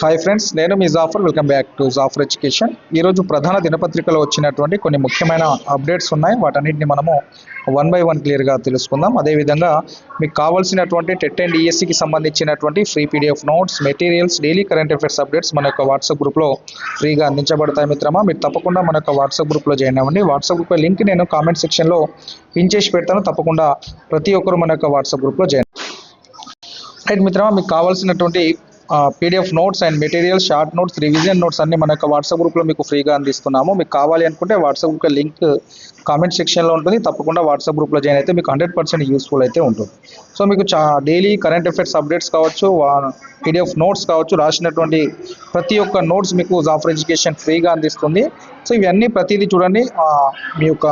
Hi friends నేను మీ Jafar welcome back to Jafar education ఈరోజు ప్రధాన దినపత్రికలో వచ్చినటువంటి కొన్ని ముఖ్యమైన అప్డేట్స్ ఉన్నాయి. వాటన్నిటిని మనము వన్ బై వన్ క్లియర్గా తెలుసుకుందాం. అదేవిధంగా మీకు కావాల్సినటువంటి టెట్ అండ్ ఈఎస్సికి సంబంధించినటువంటి free PDF notes materials daily current affairs updates మన యొక్క వాట్సాప్ గ్రూప్లో ఫ్రీగా అందించబడతాయి మిత్రమా? మీరు తప్పకుండా మన యొక్క వాట్సాప్ గ్రూప్లో జాయిన్ అవ్వండి. వాట్సాప్ గ్రూప్ లింక్ నేను కామెంట్ సెక్షన్లో పిన్ చేసి పెడతాను. తప్పకుండా ప్రతి ఒక్కరు మన యొక్క వాట్సాప్ గ్రూప్లో జాయిన్ రైట్ మిత్రమా మీకు కావాల్సినటువంటి PDF notes and material short notes revision notes అన్ని మన యొక్క వాట్సాప్ గ్రూప్లో మీకు ఫ్రీగా అందిస్తున్నాము. మీకు కావాలి అనుకుంటే వాట్సాప్ గ్రూప్ లింక్ కామెంట్ సెక్షన్లో ఉంటుంది. తప్పకుండా వాట్సాప్ గ్రూప్లో జాయిన్ అయితే మీకు హండ్రెడ్ పర్సెంట్ యూస్ఫుల్ అయితే ఉంటుంది. సో మీకు చా డైలీ కరెంట్ అఫైర్స్ అప్డేట్స్ కావచ్చు పీడిఎఫ్ నోట్స్ కావచ్చు రాసినటువంటి ప్రతి ఒక్క నోట్స్ మీకు జాఫర్ ఎడ్యుకేషన్ ఫ్రీగా అందిస్తుంది. సో ఇవన్నీ ప్రతిదీ చూడండి. మీ యొక్క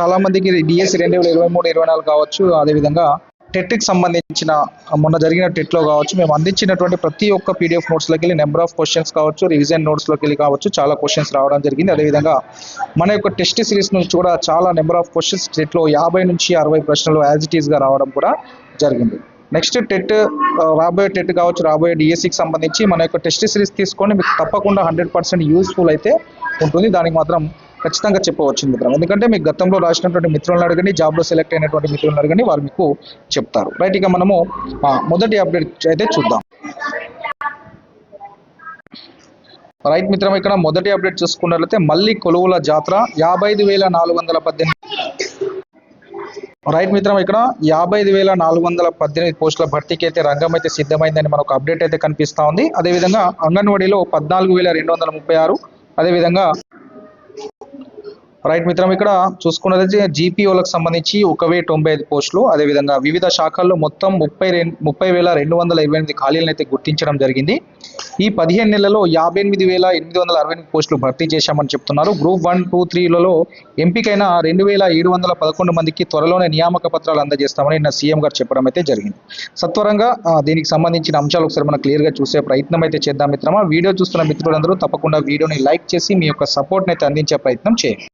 చాలామందికి డిఎస్సి రెండు వేల ఇరవై మూడు ఇరవై నాలుగు కావచ్చు. అదేవిధంగా టెట్కి సంబంధించిన మొన్న జరిగిన టెట్లో కావచ్చు మేము అందించినటువంటి ప్రతి ఒక్క పీడిఎఫ్ నోట్స్లోకి వెళ్ళి నెంబర్ ఆఫ్ క్వశ్చన్స్ కావచ్చు రివిజన్ నోట్స్లోకి వెళ్ళి కావచ్చు చాలా క్వశ్చన్స్ రావడం జరిగింది. అదేవిధంగా మన యొక్క టెస్ట్ సిరీస్ నుంచి కూడా చాలా నెంబర్ ఆఫ్ క్వశ్చన్స్ టెట్లో యాభై నుంచి అరవై ప్రశ్నలు యాజ్ ఇట్ ఈస్గా రావడం కూడా జరిగింది. నెక్స్ట్ టెట్ రాబోయే టెట్ కావచ్చు రాబోయే డిఎస్సికి సంబంధించి మన యొక్క టెస్ట్ సిరీస్ తీసుకొని మీకు తప్పకుండా హండ్రెడ్ పర్సెంట్ యూస్ఫుల్ అయితే ఉంటుంది. దానికి మాత్రం ఖచ్చితంగా చెప్పవచ్చు మిత్రం ఎందుకంటే మీకు గతంలో రాసినటువంటి మిత్రులను అడగండి జాబ్లో సెలెక్ట్ అయినటువంటి మిత్రులను అడగండి వారు మీకు చెప్తారు. రైట్ ఇక మనము మొదటి అప్డేట్ అయితే చూద్దాం. రైట్ మిత్రం ఇక్కడ మొదటి అప్డేట్ చూసుకున్నట్లయితే మళ్ళీ కొలువుల జాతర యాభై ఐదు వేల నాలుగు వందల పద్దెనిమిది. రైట్ మిత్రం ఇక్కడ యాభై ఐదు వేల నాలుగు వందల పద్దెనిమిది పోస్టుల భర్తీకి అయితే రంగం అయితే సిద్ధమైందని మనకు అప్డేట్ అయితే కనిపిస్తూ ఉంది. అదేవిధంగా అంగన్వాడీలో పద్నాలుగు వేల రెండు వందల ముప్పై ఆరు. అదేవిధంగా రైట్ మిత్రం ఇక్కడ చూసుకున్నదైతే జీపీఓలకు సంబంధించి ఒక వెయ్యి తొంభై ఐదు పోస్టులు. అదేవిధంగా వివిధ శాఖల్లో మొత్తం ముప్పై రెండు ముప్పై వేల రెండు వందల ఇరవై ఎనిమిది ఖాళీలను అయితే గుర్తించడం జరిగింది. ఈ పదిహేను నెలల్లో యాభై ఎనిమిది వేల ఎనిమిది వందల అరవై ఎనిమిది పోస్టులు భర్తీ చేశామని చెప్తున్నారు. గ్రూప్ వన్ టూ త్రీలలో ఎంపికైన రెండు వేల ఏడు వందల పదకొండు మందికి త్వరలోనే నియామక పత్రాలు అందజేస్తామని నిన్న సీఎం గారు చెప్పడం అయితే జరిగింది. సత్వరంగా దీనికి సంబంధించిన అంశాలు ఒకసారి మనం క్లియర్గా చూసే ప్రయత్నం అయితే చేద్దాం మిత్రమా. వీడియో చూస్తున్న మిత్రులందరూ తప్పకుండా వీడియోని లైక్ చేసి మీ యొక్క సపోర్ట్ని అయితే అందించే ప్రయత్నం చేయండి.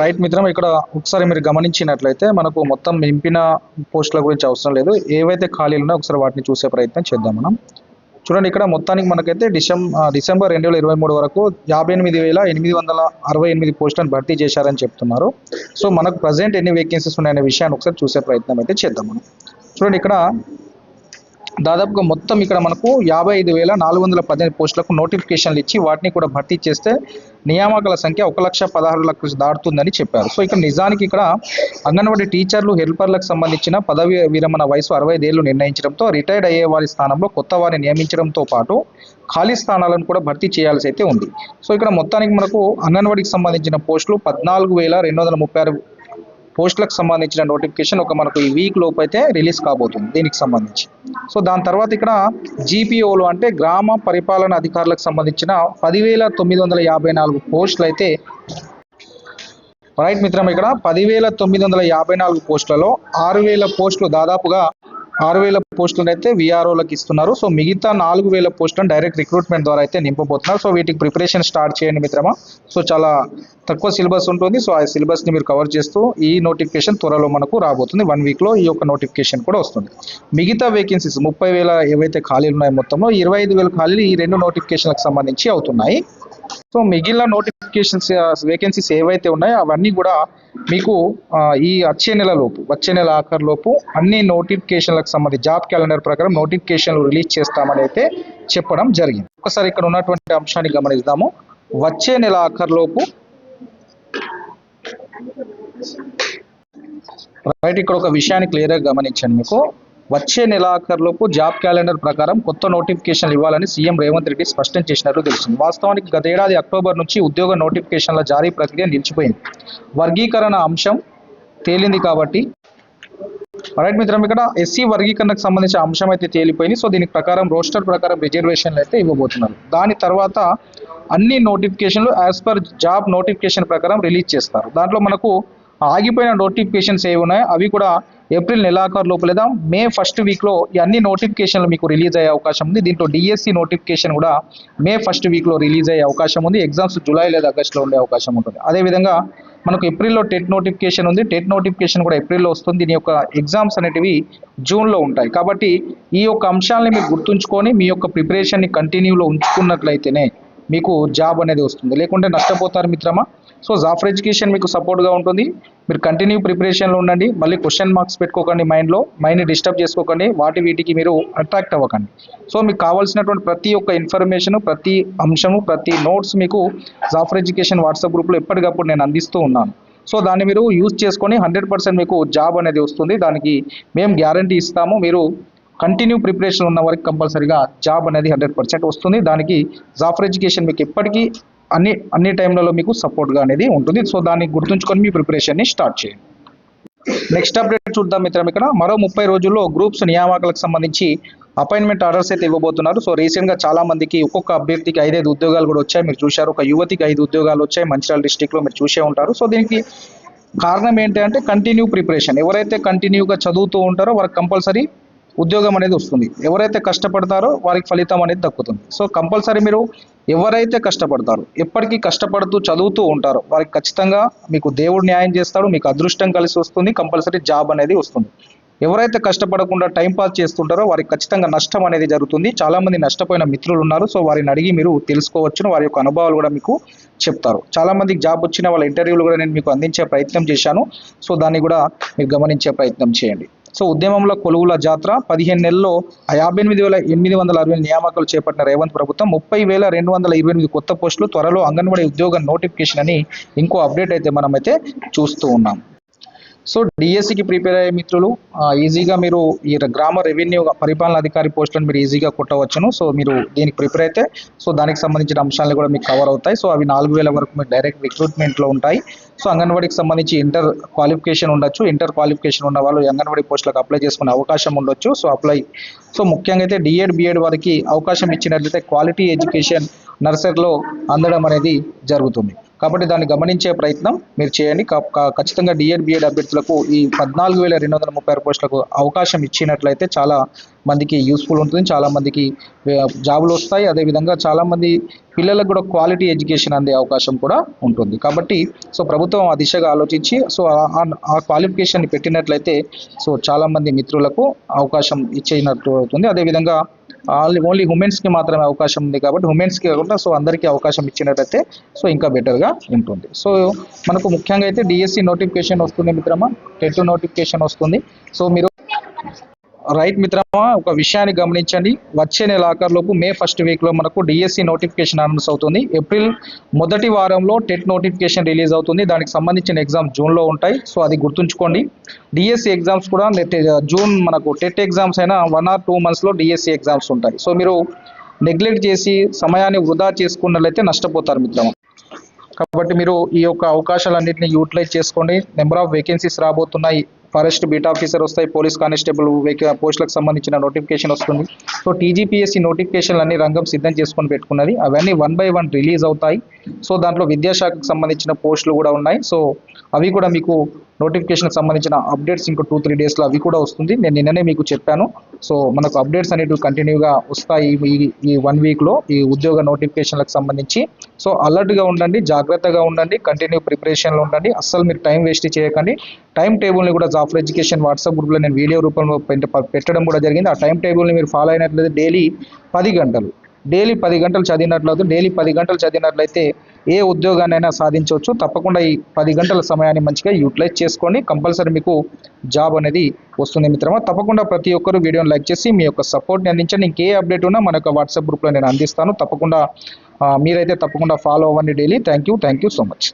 రైట్ మిత్రం ఇక్కడ ఒకసారి మీరు గమనించినట్లయితే మనకు మొత్తం నింపిన పోస్టుల గురించి అవసరం లేదు. ఏవైతే ఖాళీలు ఉన్నాయో ఒకసారి వాటిని చూసే ప్రయత్నం చేద్దాం మనం. చూడండి ఇక్కడ మొత్తానికి మనకైతే డిసెం డిసెంబర్ రెండు వేల ఇరవై మూడు వరకు యాభై ఎనిమిది వేల ఎనిమిది వందల అరవై ఎనిమిది పోస్టులను భర్తీ చేశారని చెప్తున్నారు. సో మనకు ప్రజెంట్ ఎన్ని వేకెన్సీస్ ఉన్నాయనే విషయాన్ని ఒకసారి చూసే ప్రయత్నం అయితే చేద్దాం మనం. చూడండి ఇక్కడ దాదాపుగా మొత్తం ఇక్కడ మనకు యాభై ఐదు వేల నాలుగు వందల పద్దెనిమిది పోస్టులకు నోటిఫికేషన్లు ఇచ్చి వాటిని కూడా భర్తీ చేస్తే నియామకాల సంఖ్య ఒక లక్ష పదహారు లక్షలు దాటుతుందని చెప్పారు. సో ఇక్కడ నిజానికి ఇక్కడ అంగన్వాడీ టీచర్లు హెల్పర్లకు సంబంధించిన పదవి విరమణ వయసు అరవై ఐదేళ్ళు నిర్ణయించడంతో రిటైర్డ్ అయ్యే వారి స్థానంలో కొత్త వారిని నియమించడంతో పాటు ఖాళీ స్థానాలను కూడా భర్తీ చేయాల్సి అయితే ఉంది. సో ఇక్కడ మొత్తానికి మనకు అంగన్వాడీకి సంబంధించిన పోస్టులు పద్నాలుగు వేల రెండు వందల ముప్పై ఆరు పోస్టులకు సంబంధించిన నోటిఫికేషన్ ఒక మనకు ఈ వీక్ లోపు అయితే రిలీజ్ కాబోతుంది దీనికి సంబంధించి. సో దాని తర్వాత ఇక్కడ జీపీఓలు అంటే గ్రామ పరిపాలన అధికారులకు సంబంధించిన పదివేల తొమ్మిది వందల యాభై నాలుగు పోస్టులు అయితే రైట్ మిత్రం ఇక్కడ పదివేల తొమ్మిది వందల యాభై నాలుగు పోస్టులలో ఆరు వేల పోస్టులు దాదాపుగా ఆరు వేల పోస్టులను అయితే విఆర్ఓలకు ఇస్తున్నారు. సో మిగతా నాలుగు వేల పోస్టులను డైరెక్ట్ రిక్రూట్మెంట్ ద్వారా అయితే నింపబోతున్నారు. సో వీటికి ప్రిపరేషన్ స్టార్ట్ చేయండి మిత్రమా. సో చాలా తక్కువ సిలబస్ ఉంటుంది. సో ఆ సిలబస్ని మీరు కవర్ చేస్తూ ఈ నోటిఫికేషన్ త్వరలో మనకు రాబోతుంది. వన్ వీక్లో ఈ యొక్క నోటిఫికేషన్ కూడా వస్తుంది. మిగతా వేకెన్సీస్ ముప్పై వేల ఏవైతే ఖాళీలు ఉన్నాయో మొత్తంలో ఇరవై ఐదు వేల ఖాళీలు ఈ రెండు నోటిఫికేషన్లకు సంబంధించి అవుతున్నాయి. సో మిగిలిన నోటిఫికేషన్స్ వేకెన్సీస్ ఏవైతే ఉన్నాయో అవన్నీ కూడా మీకు ఈ వచ్చే నెల లోపు వచ్చే నెల ఆఖరు లోపు అన్ని నోటిఫికేషన్లకు సంబంధించి జాబ్ క్యాలెండర్ ప్రకారం నోటిఫికేషన్లు రిలీజ్ చేస్తామని అయితే చెప్పడం జరిగింది. ఒకసారి ఇక్కడ ఉన్నటువంటి అంశాన్ని గమనిద్దాము. వచ్చే నెల ఆఖరు లోపు రైట్ ఇక్కడ ఒక విషయాన్ని క్లియర్గా గమనించండి మీకు. వచ్చే నెలాఖరులోపు జాబ్ క్యాలెండర్ ప్రకారం కొత్త నోటిఫికేషన్లు ఇవ్వాలని సీఎం రేవంత్ రెడ్డి స్పష్టం చేసినట్లు తెలిసింది వాస్తవానికి గతేడాది అక్టోబర్ నుంచి ఉద్యోగ నోటిఫికేషన్ల జారీ ప్రక్రియ నిలిచిపోయింది. వర్గీకరణ అంశం తేలింది కాబట్టి. రైట్ మిత్రం ఇక్కడ ఎస్సీ వర్గీకరణకు సంబంధించిన అంశం అయితే తేలిపోయింది. సో దీని ప్రకారం రోస్టర్ ప్రకారం రిజర్వేషన్లు అయితే ఇవ్వబోతున్నారు. దాని తర్వాత అన్ని నోటిఫికేషన్లు యాజ్ పర్ జాబ్ నోటిఫికేషన్ ప్రకారం రిలీజ్ చేస్తారు. దాంట్లో మనకు ఆగిపోయిన నోటిఫికేషన్స్ ఏవి ఉన్నాయో అవి కూడా ఏప్రిల్ నెలాఖరు లోపు లేదా మే ఫస్ట్ వీక్లో ఈ అన్ని నోటిఫికేషన్లు మీకు రిలీజ్ అయ్యే అవకాశం ఉంది. దీంట్లో డిఎస్సి నోటిఫికేషన్ కూడా మే ఫస్ట్ వీక్లో రిలీజ్ అయ్యే అవకాశం ఉంది. ఎగ్జామ్స్ జూలై లేదా ఆగస్టులో ఉండే అవకాశం ఉంటుంది. అదేవిధంగా మనకు ఏప్రిల్లో టెట్ నోటిఫికేషన్ ఉంది. టెట్ నోటిఫికేషన్ కూడా ఏప్రిల్లో వస్తుంది. దీని యొక్క ఎగ్జామ్స్ అనేటివి జూన్లో ఉంటాయి. కాబట్టి ఈ యొక్క అంశాలని మీరు గుర్తుంచుకొని మీ యొక్క ప్రిపరేషన్ని కంటిన్యూలో ఉంచుకున్నట్లయితేనే మీకు జాబ్ అనేది వస్తుంది. లేకుంటే నష్టపోతారు మిత్రమా? సో జాఫర్ ఎడ్యుకేషన్ మీకు సపోర్ట్గా ఉంటుంది. మీరు కంటిన్యూ ప్రిపరేషన్లో ఉండండి. మళ్ళీ క్వశ్చన్ మార్క్స్ పెట్టుకోకండి మైండ్లో. మైండ్ని డిస్టర్బ్ చేసుకోకండి. వాటి వీటికి మీరు అట్రాక్ట్ అవ్వకండి. సో మీకు కావాల్సినటువంటి ప్రతి ఒక్క ఇన్ఫర్మేషన్ ప్రతి అంశము ప్రతి నోట్స్ మీకు జాఫర్ ఎడ్యుకేషన్ వాట్సాప్ గ్రూప్లో ఎప్పటికప్పుడు నేను అందిస్తూ ఉన్నాను. సో దాన్ని మీరు యూజ్ చేసుకొని హండ్రెడ్ పర్సెంట్ మీకు జాబ్ అనేది వస్తుంది. దానికి మేము గ్యారంటీ ఇస్తాము. మీరు కంటిన్యూ ప్రిపరేషన్ ఉన్న వారికి కంపల్సరీగా జాబ్ అనేది హండ్రెడ్ పర్సెంట్ వస్తుంది. దానికి జాఫర్ ఎడ్యుకేషన్ మీకు ఎప్పటికీ అన్ని అన్ని టైంలలో మీకు సపోర్ట్గా అనేది ఉంటుంది. సో దాన్ని గుర్తుంచుకొని మీ ప్రిపరేషన్ని స్టార్ట్ చేయండి. నెక్స్ట్ అప్డేట్ చూద్దాం మిత్రం ఇక్కడ. మరో ముప్పై రోజుల్లో గ్రూప్స్ నియామకాలకు సంబంధించి అపాయింట్మెంట్ ఆర్డర్స్ అయితే ఇవ్వబోతున్నారు. సో రీసెంట్గా చాలా మందికి ఒక్కొక్క అభ్యర్థికి ఐదైదు ఉద్యోగాలు కూడా వచ్చాయి. మీరు చూశారు ఒక యువతికి ఐదు ఉద్యోగాలు వచ్చాయి. మంచిర్యాల డిస్టిక్లో మీరు చూసే ఉంటారు. సో దీనికి కారణం ఏంటి అంటే కంటిన్యూ ప్రిపరేషన్. ఎవరైతే కంటిన్యూగా చదువుతూ ఉంటారో వారికి కంపల్సరీ ఉద్యోగం అనేది వస్తుంది. ఎవరైతే కష్టపడతారో వారికి ఫలితం అనేది దక్కుతుంది. సో కంపల్సరీ మీరు ఎవరైతే కష్టపడతారో ఎప్పటికీ కష్టపడుతూ చదువుతూ ఉంటారో వారికి ఖచ్చితంగా మీకు దేవుడు న్యాయం చేస్తాడు మీకు అదృష్టం కలిసి వస్తుంది కంపల్సరీ జాబ్ అనేది వస్తుంది. ఎవరైతే కష్టపడకుండా టైం పాస్ చేస్తుంటారో వారికి ఖచ్చితంగా నష్టం అనేది జరుగుతుంది. చాలామంది నష్టపోయిన మిత్రులు ఉన్నారు. సో వారిని అడిగి మీరు తెలుసుకోవచ్చును వారి యొక్క అనుభవాలు కూడా మీకు చెప్తారు. చాలామందికి జాబ్ వచ్చిన వాళ్ళ ఇంటర్వ్యూలు కూడా నేను మీకు అందించే ప్రయత్నం చేశాను. సో దాన్ని కూడా మీరు గమనించే ప్రయత్నం చేయండి. సో ఉద్యమంలో కొలువుల జాతర పదిహేను నెలల్లో ఆ యాభై ఎనిమిది వేల ఎనిమిది వందల అరవై నియామకాలు చేపట్టిన రేవంత్ ప్రభుత్వం ముప్పై వేల రెండు వందల ఇరవై ఎనిమిది కొత్త పోస్టులు త్వరలో అంగన్వాడీ ఉద్యోగ నోటిఫికేషన్ అని ఇంకో అప్డేట్ అయితే మనమైతే చూస్తూ ఉన్నాం. సో డిఎస్సికి ప్రిపేర్ అయ్యే మిత్రులు ఆ, ఈజీగా మీరు ఈ గ్రామ రెవెన్యూ పరిపాలన అధికారి పోస్టులను మీరు ఈజీగా కొట్టవచ్చును. సో మీరు దీనికి ప్రిపేర్ అయితే సో దానికి సంబంధించిన అంశాలు కూడా మీకు కవర్ అవుతాయి. సో అవి నాలుగు వేల వరకు మీరు డైరెక్ట్ రిక్రూట్మెంట్లో ఉంటాయి. సో అంగన్వాడీకి సంబంధించి ఇంటర్ క్వాలిఫికేషన్ ఉండొచ్చు. ఇంటర్ క్వాలిఫికేషన్ ఉన్న వాళ్ళు అంగన్వాడీ పోస్టులకు అప్లై చేసుకునే అవకాశం ఉండొచ్చు. సో అప్లై సో ముఖ్యంగా అయితే డిఎడ్ బిఎడ్ వారికి అవకాశం ఇచ్చినట్లయితే క్వాలిటీ ఎడ్యుకేషన్ నర్సరీలో అందడం అనేది జరుగుతుంది. కాబట్టి దాన్ని గమనించే ప్రయత్నం మీరు చేయండి. ఖచ్చితంగా డిఎడ్ బిఎడ్ అభ్యర్థులకు ఈ పద్నాలుగు వేల రెండు వందల ముప్పై ఆరు పోస్టులకు అవకాశం ఇచ్చినట్లయితే చాలా మందికి యూస్ఫుల్ ఉంటుంది. చాలా మందికి జాబులు వస్తాయి. అదేవిధంగా చాలామంది పిల్లలకు కూడా క్వాలిటీ ఎడ్యుకేషన్ అందే అవకాశం కూడా ఉంటుంది. కాబట్టి సో ప్రభుత్వం ఆ దిశగా ఆలోచించి సో ఆ- ఆ- క్వాలిఫికేషన్ పెట్టినట్లయితే సో చాలామంది మిత్రులకు అవకాశం ఇచ్చేనట్టు అవుతుంది. అదేవిధంగా ఓన్లీ ఓన్లీ ఉమెన్స్కి మాత్రమే అవకాశం ఉంది కాబట్టి ఉమెన్స్కి కాకుండా సో అందరికీ అవకాశం ఇచ్చినట్టయితే సో ఇంకా బెటర్గా ఉంటుంది. సో మనకు ముఖ్యంగా అయితే డిఎస్సి నోటిఫికేషన్ వస్తుంది మిత్రమా? టెట్ నోటిఫికేషన్ వస్తుంది. సో మీరు రైట్ మిత్రమా ఒక విషయాన్ని గమనించండి. వచ్చే నెల ఆఖరులోపు మే ఫస్ట్ వీక్లో మనకు డిఎస్సి నోటిఫికేషన్ అనౌన్స్ అవుతుంది. ఏప్రిల్ మొదటి వారంలో టెట్ నోటిఫికేషన్ రిలీజ్ అవుతుంది. దానికి సంబంధించిన ఎగ్జామ్ జూన్లో ఉంటాయి. సో అది గుర్తుంచుకోండి. డిఎస్సి ఎగ్జామ్స్ కూడా నెట్ జూన్ మనకు టెట్ ఎగ్జామ్స్ అయినా వన్ ఆర్ టూ మంత్స్లో డిఎస్సి ఎగ్జామ్స్ ఉంటాయి. సో మీరు నెగ్లెక్ట్ చేసి సమయాన్ని వృధా చేసుకున్నట్లయితే నష్టపోతారు మిత్రమా. కాబట్టి మీరు ఈ యొక్క అవకాశాలన్నింటినీ యూటిలైజ్ చేసుకోండి. నెంబర్ ఆఫ్ వేకెన్సీస్ రాబోతున్నాయి. ఫారెస్ట్ బీట్ ఆఫీసర్ వస్తాయి పోలీస్ కానిస్టేబుల్ పోస్టులకు సంబంధించిన నోటిఫికేషన్ వస్తుంది. సో టీజీపీఎస్సీ నోటిఫికేషన్లు అన్ని రంగం సిద్ధం చేసుకొని పెట్టుకున్నది. అవన్నీ వన్ బై వన్ రిలీజ్ అవుతాయి. సో దాంట్లో విద్యాశాఖకు సంబంధించిన పోస్టులు కూడా ఉన్నాయి. సో అవి కూడా మీకు నోటిఫికేషన్కి సంబంధించిన అప్డేట్స్ ఇంకో టూ త్రీ డేస్లో అవి కూడా వస్తుంది. నేను నిన్ననే మీకు చెప్పాను. సో మనకు అప్డేట్స్ అనేటివి కంటిన్యూగా వస్తాయి ఈ ఈ వన్ వీక్లో ఈ ఉద్యోగ నోటిఫికేషన్లకు సంబంధించి. సో అలర్ట్గా ఉండండి జాగ్రత్తగా ఉండండి కంటిన్యూ ప్రిపరేషన్లో ఉండండి. అస్సలు మీరు టైం వేస్ట్ చేయకండి. టైం టేబుల్ని కూడా జాఫర్ ఎడ్యుకేషన్ వాట్సాప్ గ్రూప్లో నేను వీడియో రూపంలో పెట్టడం కూడా జరిగింది. ఆ టైం టేబుల్ని మీరు ఫాలో అయినట్లయితే డైలీ పది గంటలు. డైలీ పది గంటలు చదివినట్లయితే డైలీ పది గంటలు చదివినట్లయితే ఏ ఉద్యోగాన్నైనా సాధించవచ్చు. తప్పకుండా ఈ పది గంటల సమయాన్ని మంచిగా యూటిలైజ్ చేసుకోండి. కంపల్సరీ మీకు జాబ్ అనేది వస్తుంది మిత్రమా. తప్పకుండా ప్రతి ఒక్కరు వీడియోని లైక్ చేసి మీ యొక్క సపోర్ట్ని అందించండి. ఇంకే అప్డేట్ ఉన్నా మన యొక్క వాట్సాప్ గ్రూప్లో నేను అందిస్తాను. తప్పకుండా మీరైతే తప్పకుండా ఫాలో అవ్వండి daily. Thank you. Thank you so much.